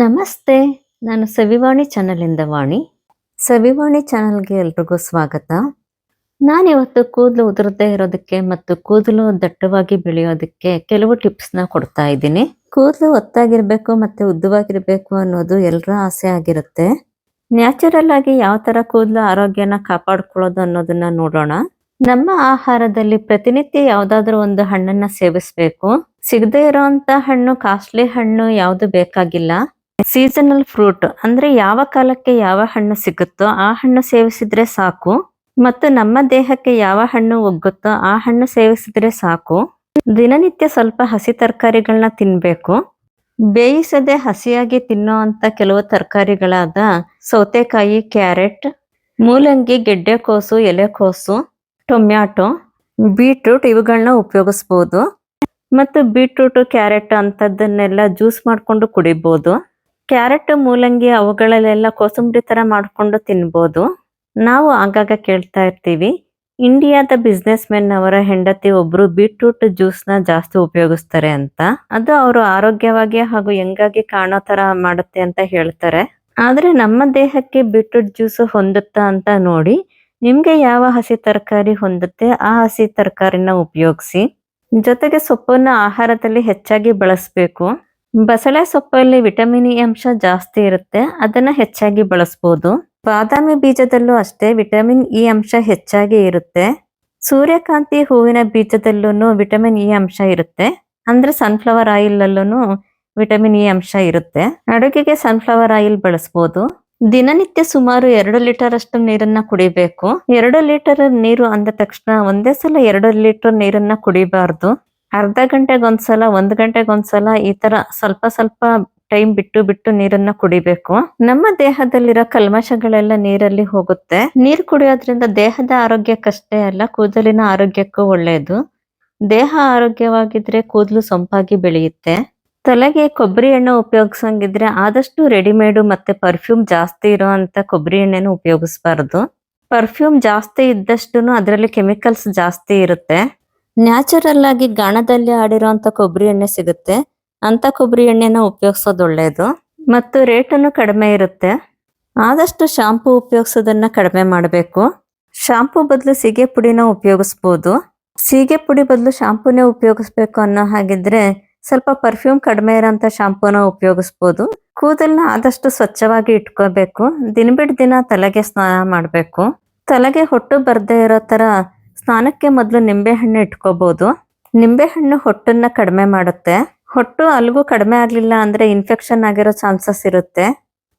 ನಮಸ್ತೆ, ನಾನು ಸವಿವಾಣಿ ಚಾನಲಿಂದ ವಾಣಿ. ಸವಿವಾಣಿ ಚಾನಲ್ಗೆ ಎಲ್ರಿಗೂ ಸ್ವಾಗತ. ನಾನಿವತ್ತು ಕೂದಲು ಉದುರದೇ ಇರೋದಕ್ಕೆ ಮತ್ತು ಕೂದಲು ದಟ್ಟವಾಗಿ ಬೆಳೆಯೋದಕ್ಕೆ ಕೆಲವು ಟಿಪ್ಸ್ನ ಕೊಡ್ತಾ ಇದ್ದೀನಿ. ಕೂದಲು ಒತ್ತಾಗಿರ್ಬೇಕು ಮತ್ತೆ ಉದ್ದವಾಗಿರಬೇಕು ಅನ್ನೋದು ಎಲ್ಲರ ಆಸೆ ಆಗಿರುತ್ತೆ. ನ್ಯಾಚುರಲ್ ಆಗಿ ಯಾವ ತರ ಕೂದಲು ಆರೋಗ್ಯನ ಕಾಪಾಡ್ಕೊಳ್ಳೋದು ಅನ್ನೋದನ್ನ ನೋಡೋಣ. ನಮ್ಮ ಆಹಾರದಲ್ಲಿ ಪ್ರತಿನಿತ್ಯ ಯಾವ್ದಾದ್ರು ಒಂದು ಹಣ್ಣನ್ನ ಸೇವಿಸ್ಬೇಕು. ಸಿಗದೆ ಇರೋಂತ ಹಣ್ಣು, ಕಾಸ್ಟ್ಲಿ ಹಣ್ಣು ಯಾವುದು ಬೇಕಾಗಿಲ್ಲ. ಸೀಸನಲ್ ಫ್ರೂಟ್ ಅಂದ್ರೆ ಯಾವ ಕಾಲಕ್ಕೆ ಯಾವ ಹಣ್ಣು ಸಿಗುತ್ತೋ ಆ ಹಣ್ಣು ಸೇವಿಸಿದ್ರೆ ಸಾಕು. ಮತ್ತು ನಮ್ಮ ದೇಹಕ್ಕೆ ಯಾವ ಹಣ್ಣು ಒಗ್ಗುತ್ತೋ ಆ ಹಣ್ಣು ಸೇವಿಸಿದ್ರೆ ಸಾಕು. ದಿನನಿತ್ಯ ಸ್ವಲ್ಪ ಹಸಿ ತರಕಾರಿಗಳನ್ನ ತಿನ್ಬೇಕು. ಬೇಯಿಸದೆ ಹಸಿಯಾಗಿ ತಿನ್ನೋ ಅಂತ ಕೆಲವು ತರಕಾರಿಗಳಾದ ಸೌತೆಕಾಯಿ, ಕ್ಯಾರೆಟ್, ಮೂಲಂಗಿ, ಗೆಡ್ಡೆಕೋಸು, ಎಲೆಕೋಸು, ಟೊಮ್ಯಾಟೊ, ಬೀಟ್ರೂಟ್ ಇವುಗಳನ್ನ ಉಪಯೋಗಿಸ್ಬೋದು. ಮತ್ತು ಬೀಟ್ರೂಟ್, ಕ್ಯಾರೆಟ್ ಅಂಥದ್ದನ್ನೆಲ್ಲ ಜ್ಯೂಸ್ ಮಾಡಿಕೊಂಡು ಕುಡಿಬೋದು. ಕ್ಯಾರೆಟ್ ಮೂಲಂಗಿ ಅವುಗಳಲ್ಲೆಲ್ಲ ಕೋಸಂಬರಿ ತರ ಮಾಡಿಕೊಂಡು ತಿನ್ಬೋದು. ನಾವು ಆಗಾಗ ಕೇಳ್ತಾ ಇರ್ತೀವಿ, ಇಂಡಿಯಾದ ಬಿಸ್ನೆಸ್ ಮೆನ್ ಅವರ ಹೆಂಡತಿ ಒಬ್ರು ಬೀಟ್ರೂಟ್ ಜ್ಯೂಸ್ನ ಜಾಸ್ತಿ ಉಪಯೋಗಿಸ್ತಾರೆ ಅಂತ. ಅದು ಅವರು ಆರೋಗ್ಯವಾಗಿ ಹಾಗೂ ಹೆಂಗಾಗಿ ಕಾಣೋ ತರ ಮಾಡುತ್ತೆ ಅಂತ ಹೇಳ್ತಾರೆ. ಆದ್ರೆ ನಮ್ಮ ದೇಹಕ್ಕೆ ಬೀಟ್ರೂಟ್ ಜ್ಯೂಸ್ ಹೊಂದುತ್ತಾ ಅಂತ ನೋಡಿ, ನಿಮ್ಗೆ ಯಾವ ಹಸಿ ತರಕಾರಿ ಹೊಂದುತ್ತೆ ಆ ಹಸಿ ತರಕಾರಿನ ಉಪಯೋಗಿಸಿ. ಜೊತೆಗೆ ಸೊಪ್ಪನ್ನ ಆಹಾರದಲ್ಲಿ ಹೆಚ್ಚಾಗಿ ಬಳಸಬೇಕು. ಬಸಳೆ ಸೊಪ್ಪಲ್ಲಿ ವಿಟಮಿನ್ ಇ ಅಂಶ ಜಾಸ್ತಿ ಇರುತ್ತೆ, ಅದನ್ನ ಹೆಚ್ಚಾಗಿ ಬಳಸಬಹುದು ಬಾದಾಮಿ ಬೀಜದಲ್ಲೂ ಅಷ್ಟೇ ವಿಟಮಿನ್ ಇ ಅಂಶ ಹೆಚ್ಚಾಗಿ ಇರುತ್ತೆ. ಸೂರ್ಯಕಾಂತಿ ಹೂವಿನ ಬೀಜದಲ್ಲೂ ವಿಟಮಿನ್ ಇ ಅಂಶ ಇರುತ್ತೆ. ಅಂದ್ರೆ ಸನ್ಫ್ಲವರ್ ಆಯಿಲ್ ಅಲ್ಲೂ ವಿಟಮಿನ್ ಇ ಅಂಶ ಇರುತ್ತೆ. ಅಡುಗೆಗೆ ಸನ್ಫ್ಲವರ್ ಆಯಿಲ್ ಬಳಸ್ಬೋದು. ದಿನನಿತ್ಯ ಸುಮಾರು ಎರಡು ಲೀಟರ್ ಅಷ್ಟು ನೀರನ್ನ ಕುಡಿಬೇಕು. ಎರಡು ಲೀಟರ್ ನೀರು ಅಂದ ತಕ್ಷಣ ಒಂದೇ ಸಲ ಎರಡು ಲೀಟರ್ ನೀರನ್ನ ಕುಡಿಬಾರ್ದು. ಅರ್ಧ ಗಂಟೆಗೊಂದ್ಸಲ ಒಂದ್ ಗಂಟೆಗೊಂದ್ಸಲ ಈ ತರ ಸ್ವಲ್ಪ ಸ್ವಲ್ಪ ಟೈಮ್ ಬಿಟ್ಟು ಬಿಟ್ಟು ನೀರನ್ನ ಕುಡಿಬೇಕು. ನಮ್ಮ ದೇಹದಲ್ಲಿರೋ ಕಲ್ಮಶಗಳೆಲ್ಲ ನೀರಲ್ಲಿ ಹೋಗುತ್ತೆ. ನೀರ್ ಕುಡಿಯೋದ್ರಿಂದ ದೇಹದ ಆರೋಗ್ಯಕ್ಕಷ್ಟೇ ಅಲ್ಲ, ಕೂದಲಿನ ಆರೋಗ್ಯಕ್ಕೂ ಒಳ್ಳೆಯದು ದೇಹ ಆರೋಗ್ಯವಾಗಿದ್ರೆ ಕೂದಲು ಸೊಂಪಾಗಿ ಬೆಳೆಯುತ್ತೆ. ತಲೆಗೆ ಕೊಬ್ಬರಿ ಎಣ್ಣೆ ಉಪಯೋಗಿಸಂಗಿದ್ರೆ ಆದಷ್ಟು ರೆಡಿಮೇಡು ಮತ್ತೆ ಪರ್ಫ್ಯೂಮ್ ಜಾಸ್ತಿ ಇರುವಂತ ಕೊಬ್ಬರಿ ಎಣ್ಣೆನ ಉಪಯೋಗಿಸ್ಬಾರ್ದು. ಪರ್ಫ್ಯೂಮ್ ಜಾಸ್ತಿ ಇದ್ದಷ್ಟು ಅದರಲ್ಲಿ ಕೆಮಿಕಲ್ಸ್ ಜಾಸ್ತಿ ಇರುತ್ತೆ. ನ್ಯಾಚುರಲ್ ಆಗಿ ಗಾಣದಲ್ಲಿ ಆಡಿರುವಂತ ಕೊಬ್ಬರಿ ಎಣ್ಣೆ ಸಿಗುತ್ತೆ. ಅಂತ ಕೊಬ್ಬರಿ ಎಣ್ಣೆನ ಉಪಯೋಗಿಸೋದು ಒಳ್ಳೆಯದು ಮತ್ತು ರೇಟನ್ನು ಕಡಿಮೆ ಇರುತ್ತೆ. ಆದಷ್ಟು ಶಾಂಪೂ ಉಪಯೋಗಿಸೋದನ್ನ ಕಡಿಮೆ ಮಾಡಬೇಕು. ಶಾಂಪೂ ಬದಲು ಸೀಗೆ ಪುಡಿನ ಉಪಯೋಗಿಸ್ಬೋದು. ಸೀಗೆ ಪುಡಿ ಬದಲು ಶಾಂಪೂನೇ ಉಪಯೋಗಿಸ್ಬೇಕು ಅನ್ನೋ ಹಾಗಿದ್ರೆ ಸ್ವಲ್ಪ ಪರ್ಫ್ಯೂಮ್ ಕಡಿಮೆ ಇರೋಂಥ ಶಾಂಪೂನ ಉಪಯೋಗಿಸ್ಬೋದು. ಕೂದಲ್ನ ಆದಷ್ಟು ಸ್ವಚ್ಛವಾಗಿ ಇಟ್ಕೋಬೇಕು. ದಿನ ಬಿಡ್ ದಿನ ತಲೆಗೆ ಸ್ನಾನ ಮಾಡಬೇಕು. ತಲೆಗೆ ಹೊಟ್ಟು ಬರ್ದೇ ಇರೋ ತರ ಸ್ನಾನಕ್ಕೆ ಮೊದಲು ನಿಂಬೆಹಣ್ಣು ಇಟ್ಕೋಬಹುದು ನಿಂಬೆಹಣ್ಣು ಹೊಟ್ಟನ್ನ ಕಡಿಮೆ ಮಾಡುತ್ತೆ. ಹೊಟ್ಟು ಅಲ್ಗೂ ಕಡಿಮೆ ಆಗ್ಲಿಲ್ಲ ಅಂದ್ರೆ ಇನ್ಫೆಕ್ಷನ್ ಆಗಿರೋ ಚಾನ್ಸಸ್ ಇರುತ್ತೆ.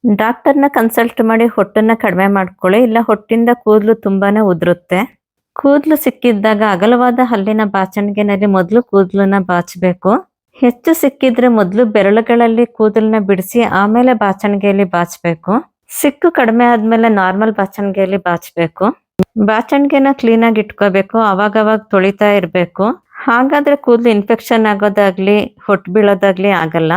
ಡಾಕ್ಟರ್ನ ಕನ್ಸಲ್ಟ್ ಮಾಡಿ ಹೊಟ್ಟನ್ನ ಕಡಿಮೆ ಮಾಡ್ಕೊಳ್ಳಿ, ಇಲ್ಲ ಹೊಟ್ಟಿಂದ ಕೂದಲು ತುಂಬಾನೇ ಉದುರುತ್ತೆ. ಕೂದಲು ಸಿಕ್ಕಿದ್ದಾಗ ಅಗಲವಾದ ಹಲ್ಲಿನ ಬಾಚಣಿಗೆನಲ್ಲಿ ಮೊದಲು ಕೂದಲನ್ನ ಬಾಚಬೇಕು. ಹೆಚ್ಚು ಸಿಕ್ಕಿದ್ರೆ ಮೊದಲು ಬೆರಳುಗಳಲ್ಲಿ ಕೂದಲನ್ನ ಬಿಡಿಸಿ ಆಮೇಲೆ ಬಾಚಣಿಗೆಯಲ್ಲಿ ಬಾಚಬೇಕು. ಸಿಕ್ಕು ಕಡಿಮೆ ಆದ್ಮೇಲೆ ನಾರ್ಮಲ್ ಬಾಚಣಿಗೆಯಲ್ಲಿ ಬಾಚಬೇಕು. ಬಾಚಣಿಗೆನ ಕ್ಲೀನ್ ಆಗಿ ಇಟ್ಕೋಬೇಕು, ಅವಾಗವಾಗ ತೊಳಿತಾ ಇರಬೇಕು. ಹಾಗಾದ್ರೆ ಕೂದಲು ಇನ್ಫೆಕ್ಷನ್ ಆಗೋದಾಗ್ಲಿ ಹೊಟ್ಟು ಬೀಳೋದಾಗ್ಲಿ ಆಗಲ್ಲ.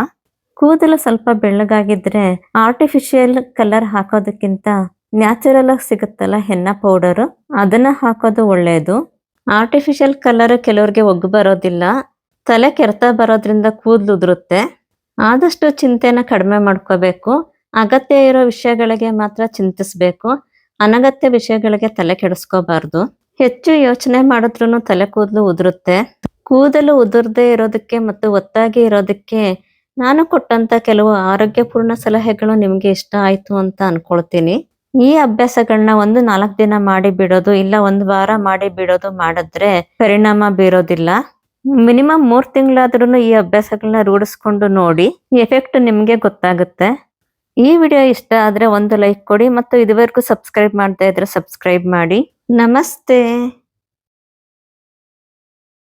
ಕೂದಲು ಸ್ವಲ್ಪ ಬೆಳ್ಳಗಾಗಿದ್ರೆ ಆರ್ಟಿಫಿಷಿಯಲ್ ಕಲರ್ ಹಾಕೋದಕ್ಕಿಂತ ನ್ಯಾಚುರಲ್ ಆಗಿ ಸಿಗುತ್ತಲ್ಲ ಹೆನ್ನ ಪೌಡರ್ ಅದನ್ನ ಹಾಕೋದು ಒಳ್ಳೆಯದು ಆರ್ಟಿಫಿಷಿಯಲ್ ಕಲರ್ ಕೆಲವ್ರಿಗೆ ಒಗ್ಗು ಬರೋದಿಲ್ಲ. ತಲೆ ಕೆರೆತ ಬರೋದ್ರಿಂದ ಕೂದಲು ಉದುರುತ್ತೆ. ಆದಷ್ಟು ಚಿಂತೆನ ಕಡಿಮೆ ಮಾಡ್ಕೋಬೇಕು. ಅಗತ್ಯ ಇರೋ ವಿಷಯಗಳಿಗೆ ಮಾತ್ರ ಚಿಂತಿಸ್ಬೇಕು. ಅನಗತ್ಯ ವಿಷಯಗಳಿಗೆ ತಲೆ ಕೆಡಿಸ್ಕೋಬಾರ್ದು. ಹೆಚ್ಚು ಯೋಚನೆ ಮಾಡಿದ್ರು ತಲೆ ಕೂದಲು ಉದುರುತ್ತೆ. ಕೂದಲು ಉದುರದೆ ಇರೋದಕ್ಕೆ ಮತ್ತು ಒತ್ತಾಗಿ ಇರೋದಕ್ಕೆ ನಾನು ಕೊಟ್ಟಂತ ಕೆಲವು ಆರೋಗ್ಯಪೂರ್ಣ ಸಲಹೆಗಳು ನಿಮ್ಗೆ ಇಷ್ಟ ಆಯ್ತು ಅಂತ ಅನ್ಕೊಳ್ತೀನಿ. ಈ ಅಭ್ಯಾಸಗಳನ್ನ ಒಂದು ನಾಲ್ಕು ದಿನ ಮಾಡಿ ಬಿಡೋದು ಇಲ್ಲ ಒಂದು ವಾರ ಮಾಡಿ ಬಿಡೋದು ಮಾಡಿದ್ರೆ ಪರಿಣಾಮ ಬೀರೋದಿಲ್ಲ. ಮಿನಿಮಮ್ ಮೂರ್ ತಿಂಗಳಾದ್ರೂ ಈ ಅಭ್ಯಾಸಗಳನ್ನ ರೂಢಿಸ್ಕೊಂಡು ನೋಡಿ. ಎಫೆಕ್ಟ್ ನಿಮ್ಗೆ ಗೊತ್ತಾಗುತ್ತೆ. ಈ ವಿಡಿಯೋ ಇಷ್ಟ ಆದರೆ ಒಂದು ಲೈಕ್ ಕೊಡಿ ಮತ್ತು ಇದುವರೆಗೂ ಸಬ್ಸ್ಕ್ರೈಬ್ ಮಾಡ್ತಾ ಇದ್ರೆ ಸಬ್ಸ್ಕ್ರೈಬ್ ಮಾಡಿ. ನಮಸ್ತೆ.